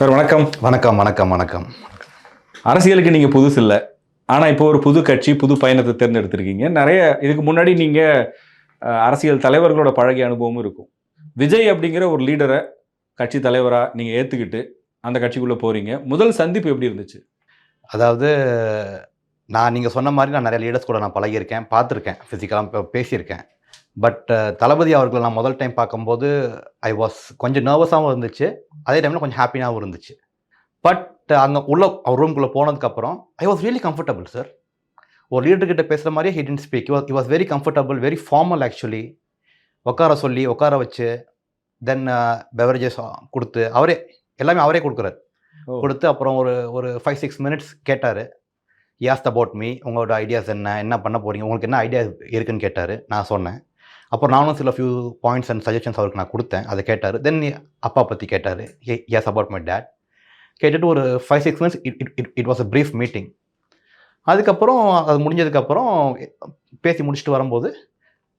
Sir வணக்கம். வணக்கம் வணக்கம் வணக்கம். அரசியலுக்கு நீங்கள் புதுசு இல்லை. ஆனால் இப்போ ஒரு புது கட்சி புது பயணத்தை தேர்ந்தெடுத்திருக்கீங்க. நிறைய இதுக்கு முன்னாடி நீங்கள் அரசியல் தலைவர்களோட பழகிய அனுபவமும் இருக்கும். விஜய் அப்படிங்கிற ஒரு லீடரை கட்சி தலைவராக நீங்கள் ஏற்றுக்கிட்டு அந்த கட்சிக்குள்ளே போகிறீங்க முதல் சந்திப்பு எப்படி இருந்துச்சு? அதாவது நான் நீங்கள் சொன்ன மாதிரி நான் நிறைய லீடர்ஸ் கூட நான் பழகியிருக்கேன் பார்த்துருக்கேன் ஃபிசிக்கலாக பேசியிருக்கேன். பட் தளபதி அவர்களை நான் முதல் டைம் பார்க்கும்போது ஐ வாஸ் கொஞ்சம் நர்வஸாகவும் இருந்துச்சு. அதே டைமில் கொஞ்சம் ஹாப்பியாகவும் இருந்துச்சு. பட் அங்கே உள்ள அவர் ரூம்குள்ளே போனதுக்கப்புறம் I was really comfortable sir ஒரு லீடர்கிட்ட பேசுகிற மாதிரியே he tend speak he was very comfortable very formal actually உட்கார சொல்லி உட்கார வச்சு தென் பெவரேஜஸ் கொடுத்து அவரே எல்லாமே அவரே கொடுக்குறாரு. கொடுத்து அப்புறம் ஒரு ஒரு ஃபைவ் சிக்ஸ் மினிட்ஸ் கேட்டார். யாஸ்ட் அபவுட் மீ உங்களோட ஐடியாஸ் என்ன என்ன பண்ண போறீங்க உங்களுக்கு என்ன ஐடியா இருக்குன்னு கேட்டார் நான் சொன்னேன். அப்புறம் நானும் சில ஃபியூ பாயிண்ட்ஸ் அண்ட் சஜஷன்ஸ் அவருக்கு நான் கொடுத்தேன். அதை கேட்டார். தென் அப்பா பற்றி கேட்டார். எஸ் அபவுட் மை டேட் கேட்டுட்டு ஒரு five six minutes it it it was a brief meeting அதுக்கப்புறம் அது முடிஞ்சதுக்கப்புறம் பேசி முடிச்சுட்டு வரும்போது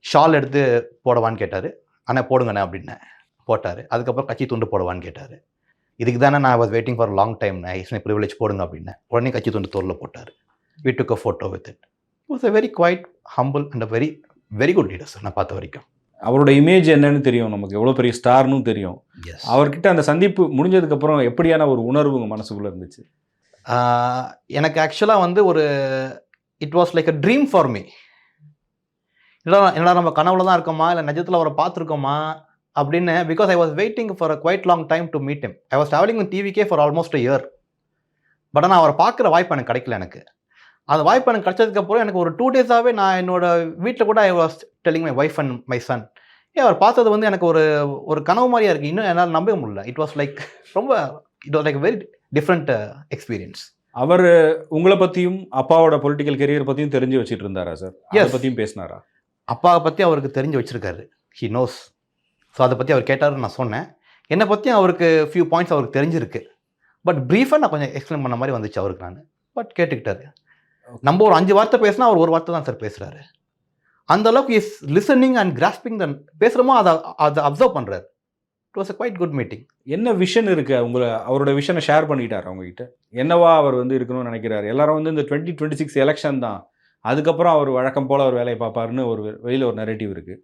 ஷால் எடுத்து போடவான்னு கேட்டார். அண்ணா போடுங்கண்ணே அப்படின்னேன் போட்டார். அதுக்கப்புறம் கட்சி துண்டு போடவான்னு கேட்டார். இதுக்கு தானே நான் was waiting for long time it's my privilege போடுங்க அப்படின்னேன் உடனே கட்சி துண்டு தோரில் போட்டார். We took a photo with it was a very quite humble and a very very good leaders நான் பார்த்த வரைக்கும். அவரோட இமேஜ் என்னன்னு தெரியும் நமக்கு. எவ்வளோ பெரிய ஸ்டார்னு தெரியும். எஸ் அவர்கிட்ட அந்த சந்திப்பு முடிஞ்சதுக்கப்புறம் எப்படியான ஒரு உணர்வு உங்கள் மனசுக்குள்ளே இருந்துச்சு? எனக்கு ஆக்சுவலாக வந்து ஒரு it was like a dream for me என்னடா என்னடா நம்ம கனவுல தான் இருக்கோமா? இல்லை நிஜத்தில் அவரை பார்த்துருக்கோமா? அப்படின்னு because I was waiting for a quite long time to meet him. I was travelling with TVK for almost a year but ஆனால் அவரை பார்க்குற வாய்ப்பு எனக்கு கிடைக்கல எனக்கு. அந்த வாய்ப்பு எனக்கு கிடைச்சதுக்கப்புறம் எனக்கு ஒரு டூ டேஸாகவே நான் என்னோட வீட்டில் கூட I was telling my wife and my son ஏன் அவர் பார்த்தது வந்து எனக்கு ஒரு ஒரு கனவு மாதிரியா இருக்குது இன்னும் என்னால் நம்பவே முடியல. இட் வாஸ் லைக் ரொம்ப it was like very different experience அவர் உங்களை பற்றியும் அப்பாவோட பொலிட்டிக்கல் கெரியர் பற்றியும் தெரிஞ்சு வச்சுட்டு இருந்தாரா சார் அதை. பற்றியும் பேசினாரா? அப்பாவை பற்றி அவருக்கு தெரிஞ்சு வச்சிருக்காரு. ஹி நோஸ் ஸோ அதை பற்றி அவர் கேட்டார் நான் சொன்னேன். என்னை பற்றியும் அவருக்கு ஃபியூ பாயிண்ட்ஸ் அவருக்கு தெரிஞ்சிருக்கு. பட் ப்ரீஃபாக நான் கொஞ்சம் எக்ஸ்பிளைன் பண்ண மாதிரி வந்துச்சு அவருக்கு நான். பட் கேட்டுக்கிட்டாரு. நம்ம ஒரு அஞ்சு வார்த்தை பேசினா அவர் ஒரு வார்த்தை தான் சார் பேசுகிறாரு அந்த அளவுக்கு இஸ் லிசனிங் அண்ட் கிராஸ்பிங் தன் பேசுகிறோமோ அதை அதை அப்சர்வ் பண்ணுறாரு it was a quite good meeting என்ன விஷன் இருக்கு? உங்களை அவரோட விஷனை ஷேர் பண்ணிட்டார் அவங்ககிட்ட. என்னவா அவர் வந்து இருக்கணும்னு நினைக்கிறாரு? எல்லாரும் வந்து இந்த டுவெண்ட்டி டுவெண்ட்டி சிக்ஸ் எலெக்ஷன் தான். அதுக்கப்புறம் அவர் வழக்கம் போல அவர் வேலையை பார்ப்பாருன்னு ஒரு வெளியில் ஒரு நெரேட்டிவ் இருக்கு.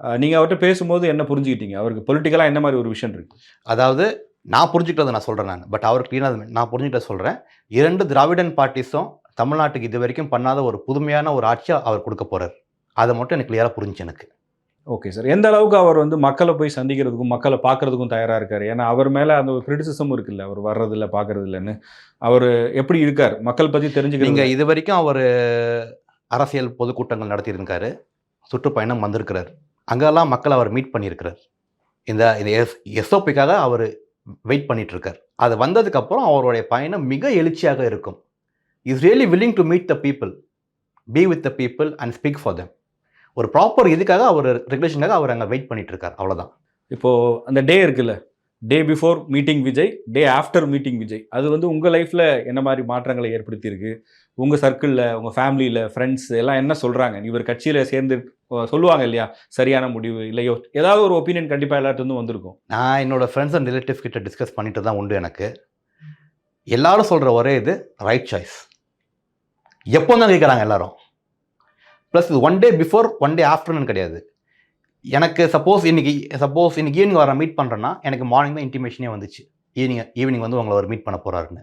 அஹ் நீங்க அவர்கிட்ட பேசும்போது என்ன புரிஞ்சுக்கிட்டீங்க? அவருக்கு பொலிட்டிக்கலாக என்ன மாதிரி ஒரு விஷன் இருக்கு? அதாவது நான் புரிஞ்சுக்கிட்டதை நான் சொல்கிறேன் நான். பட் அவர் க்ளீனாக நான் புரிஞ்சுக்கிட்ட சொல்கிறேன் இரண்டு திராவிடன் பார்ட்டிஸும் தமிழ்நாட்டுக்கு இது வரைக்கும் பண்ணாத ஒரு புதுமையான ஒரு ஆட்சியை அவர் கொடுக்க போகிறார் அதை மட்டும் எனக்கு கிளியராக புரிஞ்சு எனக்கு. ஓகே சார் எந்த அளவுக்கு அவர் வந்து மக்களை போய் சந்திக்கிறதுக்கும் மக்களை பார்க்கறதுக்கும் தயாரா இருக்காரு? ஏன்னா அவர் மேல அந்த ஒரு கிரிட்டிசிசம் இருக்குல்ல அவர் வர்றதில்ல பார்க்கறது இல்லைன்னு அவர் எப்படி இருக்கார்? மக்கள் பத்தி தெரிஞ்சுக்கிறீங்க இது வரைக்கும் அவர் அரசியல் பொதுக்கூட்டங்கள் நடத்தியிருக்காரு. சுற்றுப்பயணம் வந்திருக்கிறார். அங்கெல்லாம் மக்களை அவர் மீட் பண்ணியிருக்கிறார். இந்த இந்த எஸ் எஸ்ஓபிக்காக அவர் வெயிட் பண்ணிட்டு இருக்கார். அது வந்ததுக்கப்புறம் அவருடைய பயணம் மிக எழுச்சியாக இருக்கும். Is really willing to meet the people be with the people and speak for them. ஒரு ப்ராப்பர் இதுக்காக அவர் ரெகுலேஷனுக்காக அவர் அங்கே வெயிட் பண்ணிட்டு இருக்கார் அவ்வளோதான் இப்போ அந்த டே இருக்குல்ல day before meeting Vijay day after meeting Vijay அது வந்து உங்க லைஃப்ல என்ன மாதிரி மாற்றங்களை ஏற்படுத்தியிருக்கு? உங்க சர்க்கிளில் உங்க ஃபேமிலியில் ஃப்ரெண்ட்ஸ் எல்லாம் என்ன சொல்றாங்க? இவர் கட்சியில சேர்ந்து சொல்லுவாங்க இல்லையா? சரியான முடிவு இல்லையோ? ஏதாவது ஒரு ஒப்பீனியன் கண்டிப்பா எல்லாத்துலேருந்து வந்திருக்கும். நான் என்னோட ஃப்ரெண்ட்ஸ் அண்ட் ரிலேட்டிவ்ஸ் கிட்ட டிஸ்கஸ் பண்ணிட்டு தான் உண்டு எனக்கு. எல்லாரும் சொல்கிற ஒரே இது ரைட் சாய்ஸ் எப்போ தான் கேட்குறாங்க எல்லாரும். ப்ளஸ் இது one day before one day afternoon கிடையாது. எனக்கு சப்போஸ் இன்னைக்கு சப்போஸ் இன்னைக்கு ஈவினிங் வர மீட் பண்ணுறேன்னா எனக்கு மார்னிங் தான் இன்டிமேஷனே வந்துச்சு. ஈவினிங் ஈவினிங் வந்து உங்களை ஒரு மீட் பண்ண போகிறாருன்னு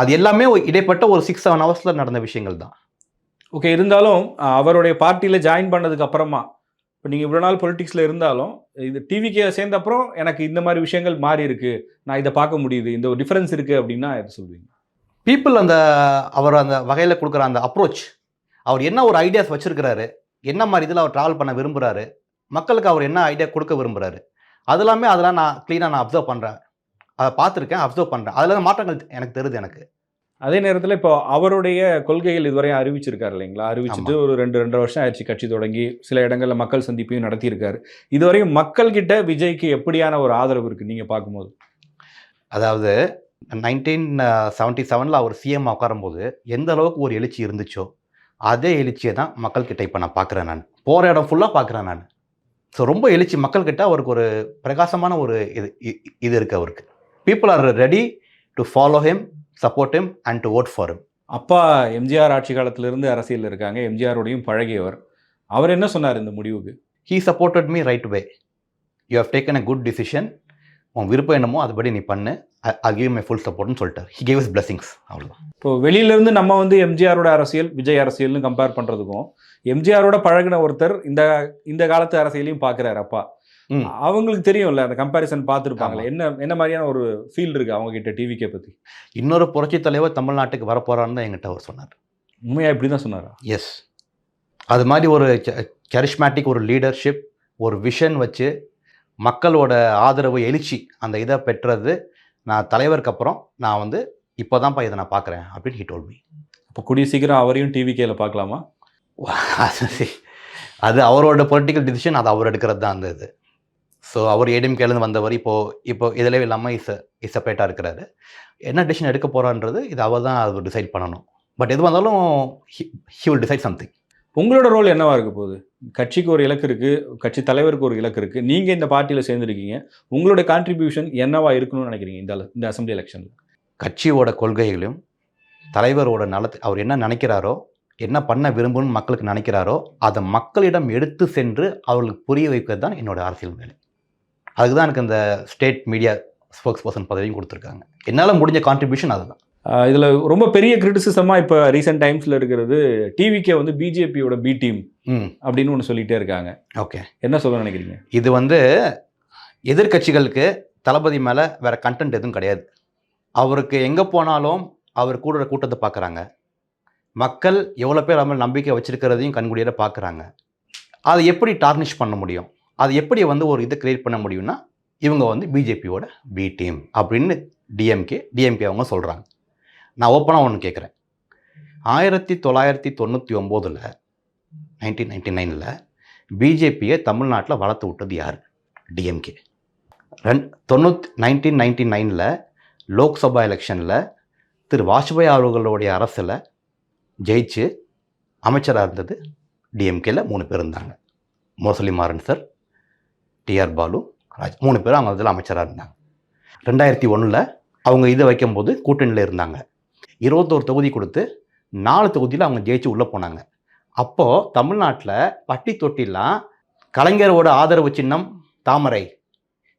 அது எல்லாமே இடைப்பட்ட ஒரு சிக்ஸ் செவன் ஹவர்ஸில் நடந்த விஷயங்கள் தான். ஓகே இருந்தாலும் அவருடைய பார்ட்டியில் ஜாயின் பண்ணதுக்கு அப்புறமா இப்போ நீங்கள் இவ்வளோ நாள் பொலிட்டிக்ஸில் இருந்தாலும் இது டிவிக்கு சேர்ந்த அப்புறம் எனக்கு இந்த மாதிரி விஷயங்கள் மாறி இருக்குது நான் இதை பார்க்க முடியுது. இந்த ஒரு டிஃப்ரென்ஸ் இருக்குது அப்படின்னா சொல்லுவீங்க. பீப்புள் அந்த அவர் அந்த வகையில் கொடுக்குற அந்த அப்ரோச் அவர் என்ன ஒரு ஐடியாஸ் வச்சிருக்கிறாரு என்ன மாதிரி இதில் அவர் ட்ராவல் பண்ண விரும்புகிறாரு மக்களுக்கு அவர் என்ன ஐடியா கொடுக்க விரும்புகிறாரு அதெல்லாமே அதெல்லாம் நான் க்ளீனாக நான் அப்சர்வ் பண்ணுறேன் அதை பார்த்துருக்கேன் அப்சர்வ் பண்ணுறேன் அதில் மாற்றங்கள் எனக்கு தெரியுது எனக்கு. அதே நேரத்தில் இப்போ அவருடைய கொள்கைகள் இதுவரையும் அறிவிச்சிருக்காரு இல்லைங்களா? அறிவிச்சிட்டு ஒரு ரெண்டு ரெண்டரை வருஷம் ஆயிடுச்சு கட்சி தொடங்கி சில இடங்களில் மக்கள் சந்திப்பையும் நடத்தியிருக்காரு. இதுவரையும் மக்கள்கிட்ட விஜய்க்கு எப்படியான ஒரு ஆதரவு இருக்கு நீங்க பார்க்கும்போது? அதாவது நைன்டீன் செவன்ட்டி செவனில் அவர் சிஎம் உட்காரும்போது எந்த அளவுக்கு ஒரு எழுச்சி இருந்துச்சோ அதே எழுச்சியை தான் மக்கள்கிட்ட இப்போ நான் பார்க்குறேன் நான். போகிற இடம் ஃபுல்லாக பார்க்குறேன் நான். ஸோ ரொம்ப எழுச்சி மக்கள்கிட்ட அவருக்கு ஒரு பிரகாசமான ஒரு இது இது இருக்குது அவருக்கு. People are ready to follow him support him and to vote for him அப்பா எம்ஜிஆர் ஆட்சி காலத்திலிருந்து அரசியலில் இருக்காங்க. எம்ஜிஆரோடையும் பழகியவர். அவர் என்ன சொன்னார் இந்த முடிவுக்கு? He supported me right way you have taken a good decision உன் விருப்பம் என்னமோ அதுபடி நீ பண்ணு. ஐ கிவ் மை ஃபுல் சப்போர்ட்னு சொல்லிட்டார். ஹி கேவ் இஸ் பிளஸிங்ஸ் அவ்வளோதான் இப்போ வெளியிலேருந்து நம்ம வந்து எம்ஜிஆரோட அரசியல் விஜய் அரசியல்னு கம்பேர் பண்ணுறதுக்கும் எம்ஜிஆரோட பழகின ஒருத்தர் இந்த இந்த காலத்து அரசியலையும் பார்க்குறாரு அப்பா. அவங்களுக்கு தெரியும்ல அந்த கம்பேரிசன் பார்த்துருப்பாங்களே. என்ன என்ன மாதிரியான ஒரு ஃபீல் இருக்கு அவங்க கிட்ட டிவிக்கே பற்றி இன்னொரு புரட்சி தலைவர் தமிழ்நாட்டுக்கு வரப்போறான்னு தான் என்கிட்ட அவர் சொன்னார். உண்மையாக இப்படி தான் சொன்னாரா? எஸ் அது மாதிரி ஒரு கரிஷ்மேட்டிக் ஒரு லீடர்ஷிப் ஒரு விஷன் வச்சு மக்களோட ஆதரவு எழுச்சி அந்த இதை பெற்றது நான் தலைவருக்கு அப்புறம் நான் வந்து இப்போ தான்ப்பா இதை நான் பார்க்குறேன் அப்படின்னு ஹி டோல் மீ இப்போ கூடிய சீக்கிரம் அவரையும் டிவிக்கேல பார்க்கலாமா? அது அவரோட பொலிட்டிக்கல் டிசிஷன் அது அவர் எடுக்கிறது தான் அந்த இது. ஸோ அவர் ஏடிஎம்கேலேருந்து வந்தவர் இப்போது இப்போ இதில் இல்லாமல் இஸ் இஸ் செப்பரேட்டாக இருக்கிறாரு. என்ன டிசிஷன் எடுக்க போகிறான்றது இது அவர் தான் அது டிசைட் பண்ணணும். பட் எது வந்தாலும் ஹி வில் டிசைட் சம்திங் உங்களோட ரோல் என்னவா இருக்க போகுது? கட்சிக்கு ஒரு இலக்கு இருக்கு கட்சி தலைவருக்கு ஒரு இலக்கு இருக்கு. நீங்க இந்த பார்ட்டியில் சேர்ந்துருக்கீங்க. உங்களுடைய கான்ட்ரிபியூஷன் என்னவா இருக்கணும்னு நினைக்கிறீங்க இந்த இந்த அசம்பிளி எலெக்ஷனில் கட்சியோட கொள்கைகளையும் தலைவரோட நலத்தை அவர் என்ன நினைக்கிறாரோ என்ன பண்ண விரும்புன்னு மக்களுக்கு நினைக்கிறாரோ அதை மக்களிடம் எடுத்து சென்று அவர்களுக்கு புரிய வைக்கிறது தான் என்னோட அரசியல் வேலை. அதுக்கு தான் எனக்கு இந்த ஸ்டேட் மீடியா ஸ்போக்ஸ் பர்சன் பதவியும் கொடுத்துருக்காங்க. என்னால் முடிஞ்ச கான்ட்ரிபியூஷன் அதுதான். இதுல ரொம்ப பெரிய கிரிட்டிசிசமா இப்போ ரீசெண்ட் டைம்ஸ்ல இருக்கிறது டிவிக்கே வந்து பிஜேபியோட பி டீம் அப்படின்னு ஒன்று சொல்லிட்டே இருக்காங்க. ஓகே. என்ன சொல்ல நினைக்கிறீங்க? இது வந்து எதிர்க்கட்சிகளுக்கு தளபதி மேலே வேற கண்டென்ட் எதுவும் கிடையாது. அவருக்கு எங்கே போனாலும் அவர் கூட கூட்டத்தை பார்க்குறாங்க மக்கள் எவ்வளோ பேர் அவர் மேல நம்பிக்கை வச்சிருக்கிறதையும் கண்குடியில பார்க்குறாங்க அதை எப்படி டார்னிஷ் பண்ண முடியும்? அது எப்படி வந்து ஒரு இதை கிரியேட் பண்ண முடியும்னா இவங்க வந்து பிஜேபியோட பி டீம் அப்படின்னு டிஎம்கே டிஎம்கே அவங்க சொல்கிறாங்க நான் ஓப்பனாக ஒன்று கேட்குறேன் ஆயிரத்தி தொள்ளாயிரத்தி தொண்ணூற்றி ஒம்போதில் நைன்டீன் நைன்டி நைனில் பிஜேபியை தமிழ்நாட்டில் வளர்த்து விட்டது யார்? டிஎம்கே ரெண் தொண்ணூத் நைன்டீன் நைன்டி நைனில் லோக்சபா எலெக்ஷனில் திரு வாஜ்பாய் அவர்களுடைய அரசில் ஜெயிச்சு அமைச்சராக இருந்தது டிஎம்கேல மூணு பேர் இருந்தாங்க. மோசலி மாறன் சார் டிஆர் பாலு ராஜ் மூணு பேரும் அவங்க இதில் அமைச்சராக இருந்தாங்க. ரெண்டாயிரத்தி ஒன்றில் அவங்க இதை வைக்கும்போது கூட்டணியில் இருந்தாங்க. இருபத்தோரு தொகுதி கொடுத்து நாலு தொகுதியில் அவங்க ஜெயிச்சு உள்ளே போனாங்க. அப்போது தமிழ்நாட்டில் பட்டி தொட்டிலாம் கலைஞரோட ஆதரவு சின்னம் தாமரை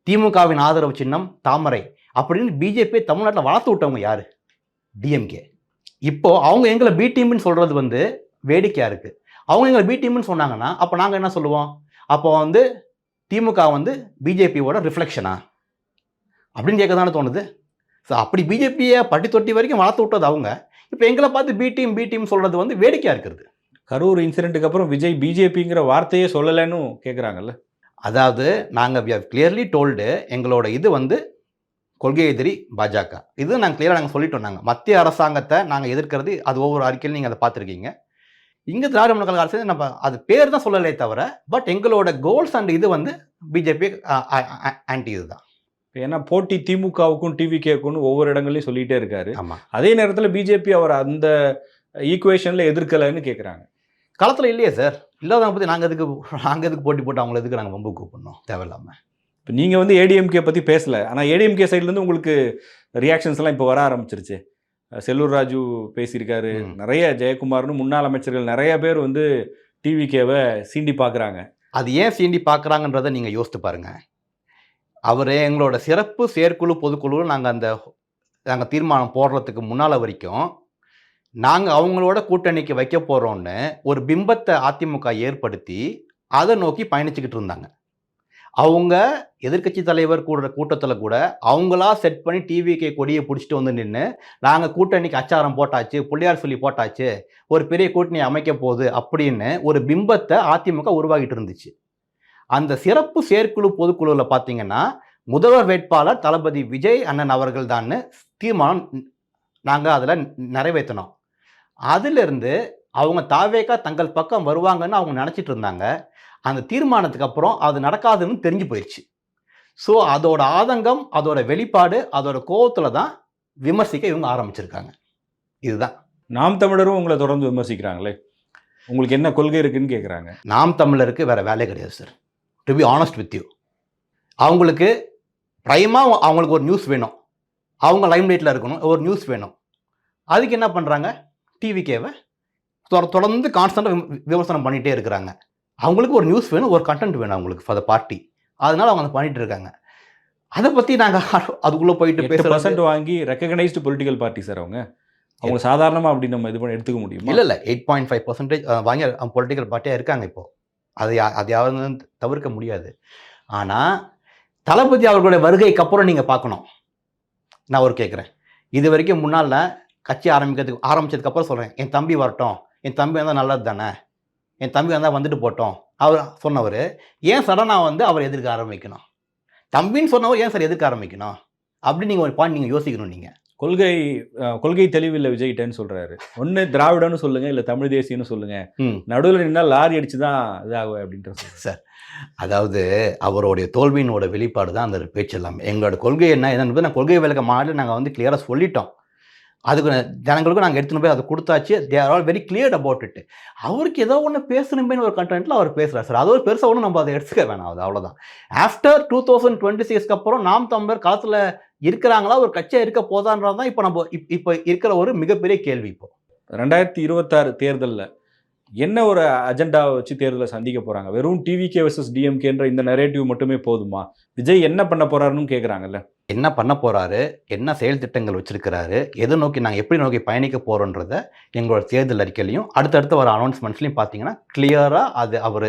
திமுகவின் ஆதரவு சின்னம் தாமரை அப்படின்னு பிஜேபி தமிழ்நாட்டில் வளர்த்து விட்டவங்க யார்? டிஎம்கே இப்போ அவங்க எங்களை பி டீம்னு சொல்கிறது வந்து வேடிக்கையாக இருக்குது அவங்க எங்களை பி டீம்னு சொன்னாங்கன்னா அப்போ நாங்கள் என்ன சொல்லுவோம்? அப்போ வந்து திமுக வந்து பிஜேபியோட ரிஃப்ளெக்ஷனா அப்படின்னு கேட்க தானே தோணுது. ஸோ அப்படி பிஜேபியை பட்டி தொட்டி வரைக்கும் வளர்த்து விட்டது அவங்க. இப்போ எங்களை பார்த்து பி டீம் பி டீம் சொல்கிறது வந்து வேடிக்கையாக இருக்கிறது. கரூர் இன்சிடென்ட்டுக்கு அப்புறம் விஜய் பிஜேபிங்கிற வார்த்தையே சொல்லலைன்னு கேட்குறாங்கல்ல அதாவது நாங்கள் வி ஹவ் கிளியர்லி டோல்டு எங்களோட இது வந்து கொள்கை எதிரி பாஜக. இது நாங்கள் கிளியராக நாங்கள் சொல்லிட்டோம் நாங்கள் மத்திய அரசாங்கத்தை நாங்கள் எதிர்க்கிறது அது ஒவ்வொரு அறிக்கையிலும் நீங்கள் அதை பார்த்துருக்கீங்க. இங்கே திராவிட முன்னேற்ற கழக அரசு நம்ம அது பேர் தான் சொல்லலை தவிர பட் எங்களோட கோல்ஸ் அண்ட் இது வந்து பிஜேபி ஆன்டி இதுதான் ஏன்னா போட்டி திமுகவுக்கும் டிவிகேக்கும் ஒவ்வொரு இடங்கள்லையும் சொல்லிட்டே இருக்காரு. ஆமாம் அதே நேரத்தில் பிஜேபி அவர் அந்த ஈக்குவேஷனில் எதிர்க்கலைன்னு கேட்குறாங்க களத்தில் இல்லையே சார். இல்லாதவங்க பற்றி நாங்கள் எதுக்கு நாங்கள் எதுக்கு போட்டி போட்டு அவங்கள எதுக்கு நாங்கள் ரொம்ப கூப்பிடணும்? தேவையில்லாமல் இப்போ நீங்கள் வந்து ஏடிஎம்கே பற்றி பேசல. ஆனால் ஏடிஎம்கே சைட்லேருந்து உங்களுக்கு ரியாக்ஷன்ஸ் எல்லாம் இப்போ வர ஆரம்பிச்சிருச்சு. செல்லூர் ராஜு பேசியிருக்காரு. நிறைய ஜெயக்குமார்னு முன்னாள் அமைச்சர்கள் நிறைய பேர் வந்து டிவிகேவை சீண்டி பார்க்குறாங்க அது ஏன் சீண்டி பார்க்குறாங்கன்றதை நீங்கள் யோசித்து பாருங்க. அவர் எங்களோட சிறப்பு செயற்குழு பொதுக்குழு நாங்கள் அந்த நாங்கள் தீர்மானம் போடுறதுக்கு முன்னால் வரைக்கும் நாங்கள் அவங்களோட கூட்டணிக்கு வைக்க போகிறோன்னு ஒரு பிம்பத்தை அதிமுக ஏற்படுத்தி அதை நோக்கி பயணிச்சுக்கிட்டு இருந்தாங்க. அவங்க எதிர்க்கட்சி தலைவர் கூட கூட்டத்தில் கூட அவங்களா செட் பண்ணி டிவிக்கு கொடியை பிடிச்சிட்டு வந்து நின்று நாங்கள் கூட்டணிக்கு அச்சாரம் போட்டாச்சு பிள்ளையார் சொல்லி போட்டாச்சு ஒரு பெரிய கூட்டணி அமைக்க போகுது அப்படின்னு ஒரு பிம்பத்தை அதிமுக உருவாகிட்டு இருந்துச்சு. அந்த சிறப்பு செயற்குழு பொதுக்குழுவில் பார்த்தீங்கன்னா முதல்வர் வேட்பாளர் தளபதி விஜய் அண்ணன் அவர்கள் தான் தீர்மானம் நாங்கள் அதில் நிறைவேற்றினோம் அதிலிருந்து அவங்க தாவேக்கா தங்கள் பக்கம் வருவாங்கன்னு அவங்க நினச்சிட்டு இருந்தாங்க. அந்த தீர்மானத்துக்கு அப்புறம் அது நடக்காதுன்னு தெரிஞ்சு போயிடுச்சு ஸோ அதோட ஆதங்கம் அதோட வெளிப்பாடு அதோட கோவத்தில் தான் விமர்சிக்க இவங்க ஆரம்பிச்சிருக்காங்க. இதுதான். நாம் தமிழரும் உங்களை தொடர்ந்து விமர்சிக்கிறாங்களே? உங்களுக்கு என்ன கொள்கை இருக்குன்னு கேட்குறாங்க நாம் தமிழருக்கு வேறு வேலையே கிடையாது sir. To be honest with you அவங்களுக்கு ப்ரைமாக அவங்களுக்கு ஒரு நியூஸ் வேணும். அவங்க லைம்லைட்டில் இருக்கணும். ஒரு நியூஸ் வேணும். அதுக்கு என்ன பண்ணுறாங்க டிவிகேவை தொடர்ந்து கான்ஸ்டண்ட்டாக விமர்சனம் பண்ணிகிட்டே இருக்கிறாங்க. அவங்களுக்கு ஒரு நியூஸ் வேணும் ஒரு கண்டென்ட் வேணும் அவங்களுக்கு ஃபார் த பார்ட்டி அதனால அவங்க அதை பண்ணிட்டு இருக்காங்க. அதை பற்றி நாங்கள் அதுக்குள்ளே போயிட்டு பர்சன்ட் வாங்கி ரெக்கக்னைஸ்டு பொலிட்டிக்கல் பார்ட்டி சார் அவங்க. அவங்க சாதாரணமா அப்படி நம்ம இது பண்ணி எடுத்துக்க முடியுமா? இல்லை இல்லை. எயிட் பாயிண்ட் ஃபைவ் பர்சன்டேஜ் வாங்கி பொலிட்டிக்கல் பார்ட்டியாக இருக்காங்க இப்போ. அது யா- அது யாரும் தவிர்க்க முடியாது. ஆனால் தளபதி அவர்களுடைய வருகைக்கு அப்புறம் நீங்கள் பார்க்கணும். நான் ஒரு கேட்குறேன் இது வரைக்கும் முன்னால் கட்சி ஆரம்பிக்கிறதுக்கு ஆரம்பித்ததுக்கப்புறம் சொல்கிறேன் என் தம்பி வரட்டும். என் தம்பி வந்தால் நல்லது தானே என் தம்பி வந்தால் வந்துட்டு போட்டோம். அவர் சொன்னவர் ஏன் சடனாக வந்து அவர் எதிர்க்க ஆரம்பிக்கணும்? தம்பின்னு சொன்னவர் ஏன் சார் எதிர்க்க ஆரம்பிக்கணும்? அப்படி நீங்கள் ஒரு பாயிண்ட் நீங்கள் யோசிக்கணும் நீங்கள் கொள்கை கொள்கை தெளிவில்லை விஜய்கிட்டன்னு சொல்றாரு. ஒண்ணு திராவிடன்னு சொல்லுங்க இல்ல தமிழ் தேசியம்னு சொல்லுங்க. நடுவுல நின்னா லாரி அடிச்சு தான் இதாகும் அப்படின்ற சொல்றாரு. சார் அதாவது அவருடைய தோல்வியினோட வெளிப்பாடு தான் அந்த பேச்சு எல்லாமே எங்களோட கொள்கை என்ன என்னன்னு நான் கொள்கை விளக்க மாடல் நாங்கள் வந்து கிளியராக சொல்லிட்டோம். அதுக்கு ஜனங்களுக்கும் நாங்கள் எடுத்துன்னு போய் அதை கொடுத்தாச்சு. They are all very clear about it அவருக்கு ஏதோ ஒன்று பேசணுமேனு ஒரு கண்டென்ட்டில் அவர் பேசுகிறார் சார். அது ஒரு பெருசாக ஒன்றும் நம்ம அதை எடுத்துக்க வேணாம் அது அவ்வளோதான் ஆஃப்டர் டூ தௌசண்ட் டுவெண்ட்டி சிக்ஸ்க்கு அப்புறம் நாம் தமிழர் களத்தில் இருக்கிறாங்களா? ஒரு கட்சியாக இருக்க போதான்றது தான் இப்போ நம்ம இப் இப்போ இருக்கிற ஒரு மிகப்பெரிய கேள்வி இப்போ. ரெண்டாயிரத்தி இருபத்தாறு தேர்தல்ல என்ன ஒரு அஜெண்டாவை வச்சு தேர்தலை சந்திக்க போறாங்க? வெறும் டிவிகே வர்சஸ் டிஎம்கேன்ற இந்த நரேட்டிவ் மட்டுமே போதுமா? விஜய் என்ன பண்ண போறாருன்னு கேக்குறாங்கல்ல. என்ன பண்ண போறாரு? என்ன செயல் திட்டங்கள் வச்சிருக்கிறாரு? எதை நோக்கி நாங்கள் எப்படி நோக்கி பயணிக்க போறோன்றத எங்களோட தேர்தல் அறிக்கையிலையும் அடுத்தடுத்து வர அனௌன்ஸ்மெண்ட்ஸ்லையும் பார்த்தீங்கன்னா கிளியராக அது அவர்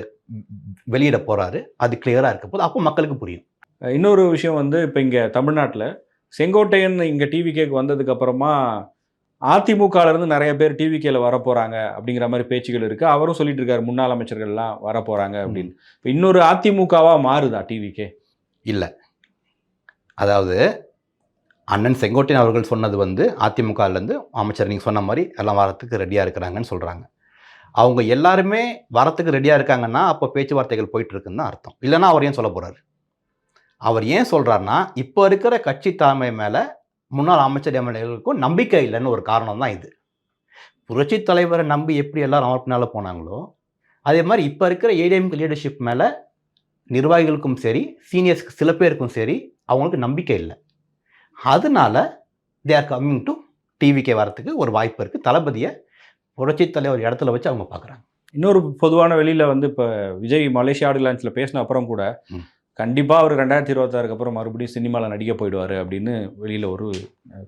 வெளியிட போறாரு. அது கிளியராக இருக்க போது அப்போ மக்களுக்கு புரியும். இன்னொரு விஷயம் வந்து இப்போ இங்கே தமிழ்நாட்டில் செங்கோட்டையன் இங்கே டிவிகேக்கு வந்ததுக்கு அப்புறமா அதிமுகல நிறைய பேர் டிவிகேல வர போகிறாங்க அப்படிங்கிற மாதிரி பேச்சுகள் இருக்குது அவரும் சொல்லிட்டு இருக்காரு முன்னாள் அமைச்சர்கள்லாம் வர போகிறாங்க அப்படின்னு. இப்போ இன்னொரு அதிமுகவாக மாறுதா டிவிகே அதாவது அண்ணன் செங்கோட்டையன் அவர்கள் சொன்னது வந்து அதிமுகலேருந்து அமைச்சர் நீங்கள் சொன்ன மாதிரி எல்லாம் வரத்துக்கு ரெடியாக இருக்கிறாங்கன்னு சொல்கிறாங்க அவங்க எல்லாருமே வரத்துக்கு ரெடியாக இருக்காங்கன்னா அப்போ பேச்சுவார்த்தைகள் போயிட்டு இருக்குன்னு தான் அர்த்தம். இல்லைன்னா அவர் ஏன் சொல்ல போகிறாரு அவர் ஏன் சொல்கிறாருன்னா இப்போ இருக்கிற கட்சி தலைமை மேலே முன்னாள் அமைச்சர் எம்எல்ஏகளுக்கும் நம்பிக்கை இல்லைன்னு ஒரு காரணம் தான் இது. புரட்சி தலைவரை நம்பி எப்படி எல்லாரும் அவர் பின்னால் போனாங்களோ அதே மாதிரி இப்போ இருக்கிற ஏடிஎம் லீடர்ஷிப் மேலே நிர்வாகிகளுக்கும் சரி சீனியர்ஸ்க்கு சில பேருக்கும் சரி அவங்களுக்கு நம்பிக்கை இல்லை. அதனால தே ஆர் கம்மிங் டு டிவிக்கே வரத்துக்கு ஒரு வாய்ப்பு இருக்குது தளபதியை புரட்சி தலைவர் இடத்துல வச்சு அவங்க பார்க்குறாங்க இன்னொரு பொதுவான வெளியில வந்து இப்போ விஜய் மலேசியா ஆடிலான்ஸ்ல பேசின அப்புறம் கூட ம். கண்டிப்பா அவர் ரெண்டாயிரத்தி இருபத்தாறுக்கு அப்புறம் மறுபடியும் சினிமாவில் நடிக்க போயிடுவாரு அப்படின்னு வெளியில ஒரு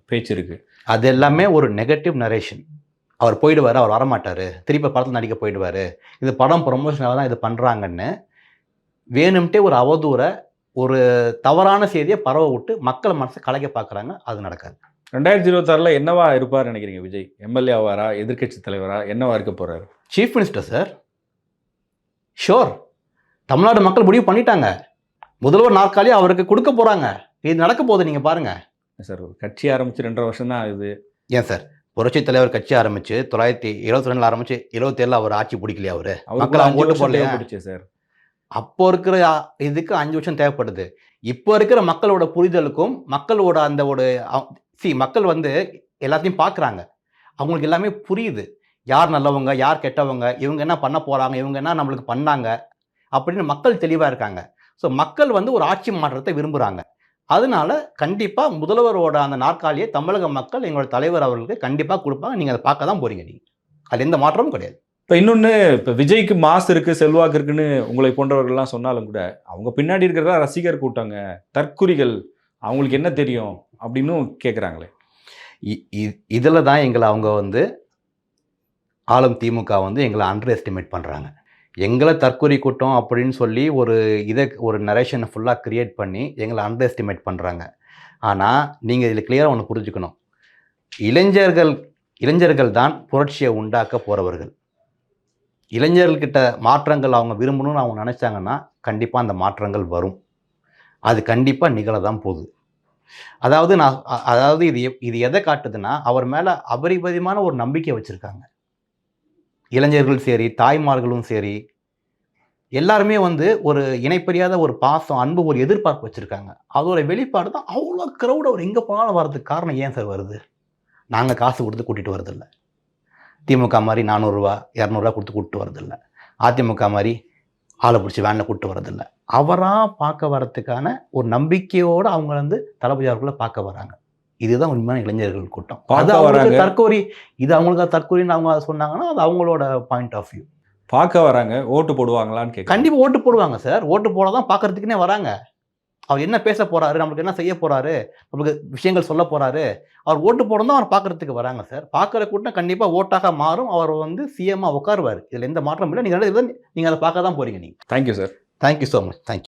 பேச்சு இருக்கு. அது எல்லாமே ஒரு நெகட்டிவ் நரேஷன் அவர் போயிடுவார் அவர் வரமாட்டார். திருப்பி படத்தில் நடிக்க போயிடுவார். இது படம் ப்ரொமோஷனாக தான் இது பண்ணுறாங்கன்னு வேணும்ட்டே ஒரு அவதூறை ஒரு தவறான செய்தியை பரவ விட்டு மக்கள் மனசை கலைக்க பார்க்குறாங்க அது நடக்காது. ரெண்டாயிரத்தி இருபத்தாறுல என்னவா இருப்பார் நினைக்கிறீங்க விஜய்? எம்எல்ஏ ஆவாரா எதிர்க்கட்சி தலைவரா என்னவா இருக்க போறாரு? Chief minister sir sure Tamil Nadu மக்கள் முடிவு பண்ணிட்டாங்க. முதல்வர் நாற்காலி அவருக்கு கொடுக்க போகிறாங்க இது நடக்க போகுது நீங்கள் பாருங்கள் சார் கட்சி ஆரம்பிச்சு ரெண்டரை வருஷம் தான் ஆகுது. ஏன் சார்? புரட்சி தலைவர் கட்சி ஆரம்பிச்சு தொள்ளாயிரத்தி இருபத்தி ரெண்டுல ஆரம்பிச்சு இருபத்தேழுல அவர் ஆட்சி பிடிக்கலையா அவரு? மக்கள் அவங்க ஓட்டு போடலையா? போட்டுச்சு சார். அப்போ இருக்கிற இதுக்கு அஞ்சு வருஷம் தேவைப்படுது. இப்போ இருக்கிற மக்களோட புரிதலுக்கும் மக்களோட அந்த ஒரு சி மக்கள் வந்து எல்லாத்தையும் பார்க்குறாங்க அவங்களுக்கு எல்லாமே புரியுது. யார் நல்லவங்க யார் கெட்டவங்க இவங்க என்ன பண்ண போறாங்க இவங்க என்ன நம்மளுக்கு பண்ணாங்க அப்படின்னு மக்கள் தெளிவாக இருக்காங்க. ஸோ மக்கள் வந்து ஒரு ஆட்சி மாற்றத்தை விரும்புகிறாங்க அதனால கண்டிப்பாக முதல்வரோட அந்த நாற்காலியை தமிழக மக்கள் எங்களோட தலைவர் அவர்களுக்கு கண்டிப்பாக கொடுப்பாங்க. நீங்கள் அதை பார்க்க தான் போறீங்க நீங்கள் அது எந்த மாற்றமும் கிடையாது. இப்போ இன்னொன்று இப்போ விஜய்க்கு மாஸ் இருக்கு செல்வாக்கு இருக்குன்னு உங்களை போன்றவர்கள்லாம் சொன்னாலும் கூட அவங்க பின்னாடி இருக்கிறதா ரசிகர் கூட்டங்க தற்குறிகள் அவங்களுக்கு என்ன தெரியும் அப்படின்னு கேட்குறாங்களே இதில் தான் எங்களை அவங்க வந்து ஆளும் திமுக வந்து எங்களை அண்டர் எஸ்டிமேட் பண்ணுறாங்க எங்களை தற்கொலை கூட்டம் அப்படின்னு சொல்லி ஒரு இதை ஒரு நரேஷனை ஃபுல்லாக க்ரியேட் பண்ணி எங்களை அண்டர் எஸ்டிமேட் பண்ணுறாங்க ஆனால் நீங்கள் இதில் கிளியராக ஒன்று புரிஞ்சுக்கணும். இளைஞர்கள் இளைஞர்கள் தான் புரட்சியை உண்டாக்க போகிறவர்கள் இளைஞர்கள்கிட்ட மாற்றங்கள் அவங்க விரும்பணும்னு அவங்க நினச்சாங்கன்னா கண்டிப்பாக அந்த மாற்றங்கள் வரும். அது கண்டிப்பாக நிகழ தான் போகுது. அதாவது நான் அதாவது இது இது எதை காட்டுதுன்னா அவர் மேலே அபரிபதியமான ஒரு நம்பிக்கை வச்சுருக்காங்க. இளைஞர்கள் சரி தாய்மார்களும் சரி எல்லாருமே வந்து ஒரு இணைப்பறியாத ஒரு பாசம் அன்பு ஒரு எதிர்பார்ப்பு வச்சுருக்காங்க. அதோட வெளிப்பாடு தான் அவ்வளோ க்ரௌட் அவர் எங்கே போனாலும் வர்றதுக்கு காரணம் ஏன் சார் வருது? நாங்கள் காசு கொடுத்து கூட்டிகிட்டு வரதில்ல. திமுக மாதிரி நானூறுரூவா இரநூறுவா கொடுத்து கூப்பிட்டு வரதில்ல. அதிமுக மாதிரி ஆளை பிடிச்சி வேனில் கூப்பிட்டு வரதில்ல. அவராக பார்க்க வரத்துக்கான ஒரு நம்பிக்கையோடு அவங்க வந்து தளபதி அவர்களை பார்க்க வராங்க இதுதான் உண்மையான இளைஞர்கள் கூட்டம். அது அவங்களுக்கு. தற்கொலை இது அவங்களுக்கு தற்கொலைன்னு அவங்க சொன்னாங்கன்னா அது அவங்களோட பாயிண்ட் ஆஃப் வியூ பார்க்க வராங்க ஓட்டு போடுவாங்களான்னு கேட்க கண்டிப்பா ஓட்டு போடுவாங்க சார். ஓட்டு போட தான் பார்க்கறதுக்குனே வராங்க. அவர் என்ன பேச போறாரு நம்மளுக்கு என்ன செய்ய போறாரு நம்மளுக்கு விஷயங்கள் சொல்ல போறாரு அவர் ஓட்டு போட தான் அவர் பார்க்கறதுக்கு வராங்க சார். பார்க்குற கூட்டம் கண்டிப்பா ஓட்டாக மாறும். அவர் வந்து சிஎம்மா உட்காருவார். இதுல எந்த மாற்றம் இல்லை. நீங்க நீங்க அதை பார்க்க தான் போறீங்க நீங்க. Thank you sir thank you so much thank you